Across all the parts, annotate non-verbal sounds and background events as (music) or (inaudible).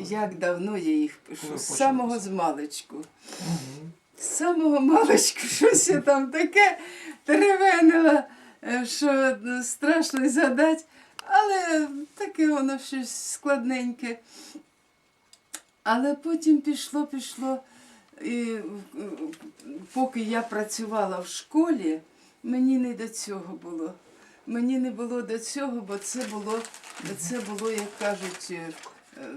як давно я їх пишу. З самого з маличку. З самого маличку (laughs) щось я там таке теревенила, е, що ну, страшно згадати. Але таке воно щось складненьке. Але потім пішло, пішло. І е, поки я працювала в школі, мені не до цього було. Мені не було до цього, бо це було, це було як кажуть, е, е,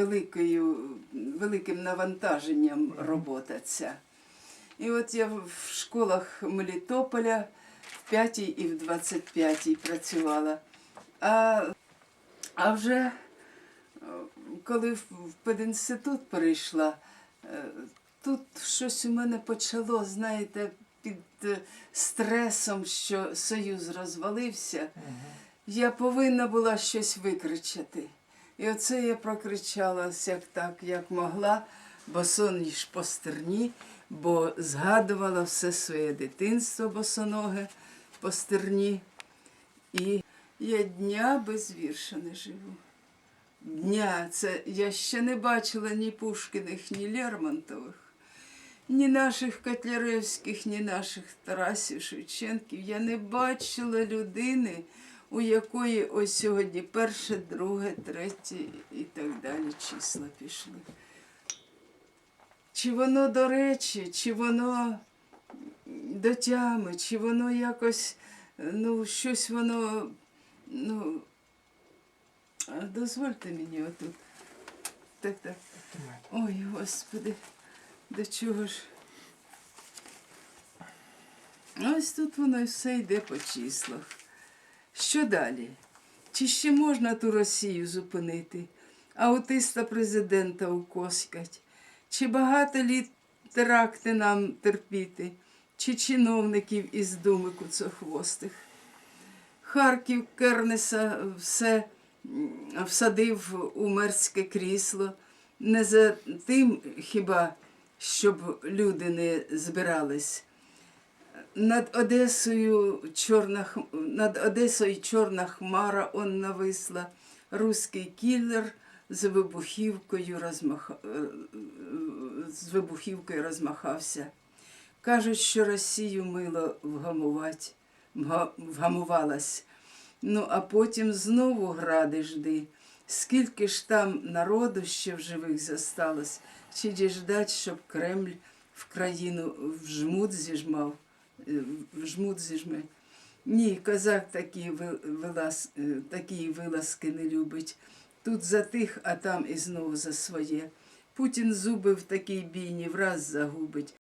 великою, великим навантаженням робота ця. І от я в школах Мелітополя в 5 і в 25 працювала. А, а вже е, коли в пединститут перейшла, е, тут щось у мене почало, знаєте, під е, стресом, що Союз розвалився, я повинна була щось викричати. І оце я прокричала як так, як могла, бо ніж по стерні, бо згадувала все своє дитинство босоноге по стерні. І я дня без вірша не живу. Дня це я ще не бачила ні Пушкіних, ні Лермонтових, ні наших Котляревських, ні наших Тарасів Шевченків. Я не бачила людини, у якої ось сьогодні перше, друге, третє і так далі числа пішли. Чи воно до речі, чи воно до тями, чи воно якось, ну, щось воно, ну, дозвольте мені отут. Так, так. Ой, Господи, до чого ж? Ось тут воно і все йде по числах. Що далі? Чи ще можна ту Росію зупинити? Аутиста президента укоскать? Чи багато літ теракти нам терпіти? Чи чиновників із думи куцохвостих? Харків Кернеса все всадив у мерське крісло. Не за тим хіба, щоб люди не збирались. Над Одесою чорна, над Одесою чорна хмара он нависла. Руський кілер з вибухівкою розмаха... е, е, з вибухівкою розмахався. Кажуть, що Росію мило вгамувати, вгамувалась. Ну, а потім знову гради жди. Скільки ж там народу ще в живих зосталось, чи діждать, щоб Кремль в країну в жмут зіжмав, е, зі жмут. Ні, козак такі, ви- вилаз, е, такі вилазки не любить. Тут затих, а там і знову за своє. Путін зуби в такій бійні враз загубить.